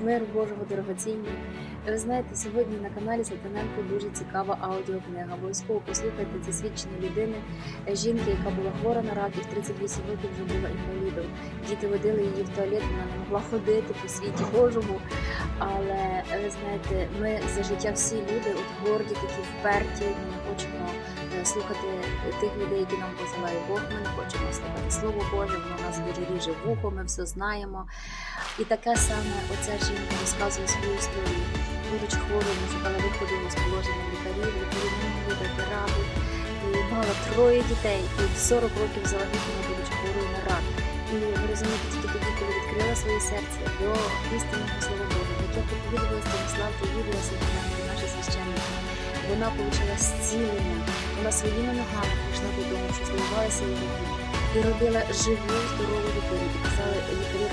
Миру Божого дорогоцінні. Ви знаєте, сьогодні на каналі Сатаненко дуже цікава аудіокнига. Обов'язково послухайте це свідчення людини, жінки, яка була хвора на рак і в 38 років вже була інвалідом. Діти водили її в туалет, вона не могла ходити по світі Божому. Але е, ви знаєте, ми за життя всі люди, от горді, такі вперті, ми хочемо е, слухати тих людей, які нам посилає Бог. Ми не хочемо слухати Слово Боже, воно нас дуже ріже вухо, ми все знаємо. І таке саме оця жінка розказує свою історію. Будучи хворою, шукала виходу з положення лікарів, лікарі не могли дати раду. І мала троє дітей, і в 40 років завагітніла, будучи хворою на рак. І ви розумієте, тільки тоді, коли відкрила своє серце до істинного слова проповідувала Станіслав та Юлія Сергіянка, наші священники, вона отримала зцілення, вона своїми ногами прийшла додому, що слугувалася її і робила живу, здорову дитину. Казали лікарі